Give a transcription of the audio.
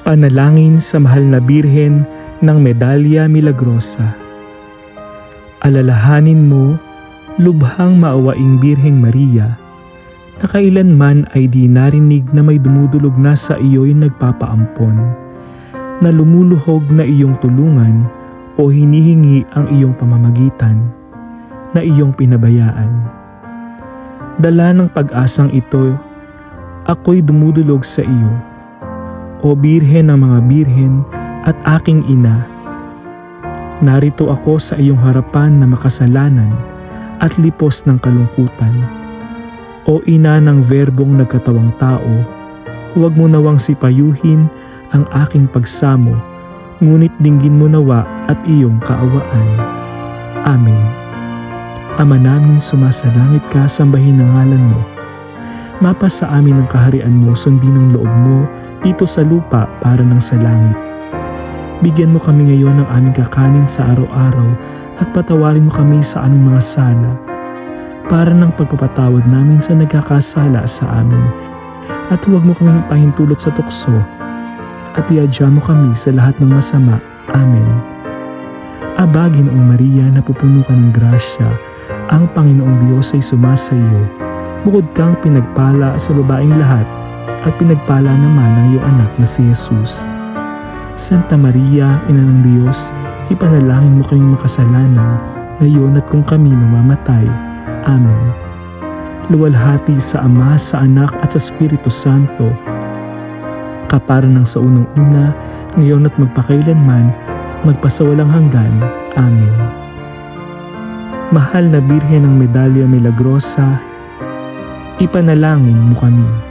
Panalangin sa mahal na birhen ng Medalya Milagrosa. Alalahanin mo, lubhang maawaing Birheng Maria, na kailanman ay di narinig na may dumudulog na sa iyo'y nagpapaampon, na lumuluhog na iyong tulungan o hinihingi ang iyong pamamagitan, na iyong pinabayaan. Dala ng pag-asang ito, ako'y dumudulog sa iyo, o Birhen ng mga Birhen at aking ina. Narito ako sa iyong harapan na makasalanan at lipos ng kalungkutan. O ina ng verbong nagkatawang tao, huwag mo nawang sipayuhin ang aking pagsamo, ngunit dinggin mo nawa at iyong kaawaan. Amen. Ama namin sumasalangit ka, sambahin ang ngalan mo. Mapa sa amin ang kaharian mo, sundin ang loob mo dito sa lupa para ng sa langit. Bigyan mo kami ngayon ng aming kakanin sa araw-araw at patawarin mo kami sa aming mga sala para ng pagpapatawad namin sa nagkakasala sa amin. At huwag mo kami pahintulot sa tukso at iadya mo kami sa lahat ng masama. Amen. Aba, Ginoong Maria, napupuno ka ng grasya, ang Panginoong Diyos ay sumasa iyo. Bukod kang pinagpala sa babaeng lahat at pinagpala naman ng iyong anak na si Jesus. Santa Maria, Ina ng Diyos, ipanalangin mo kaming makasalanan, ngayon at kung kami mamamatay. Amen. Luwalhati sa Ama, sa Anak at sa Espiritu Santo, kapara ng sa unang-una, ngayon at magpakailanman, magpasawalang hanggan. Amen. Mahal na Birhen ng Medalya Milagrosa, ipanalangin mo kami.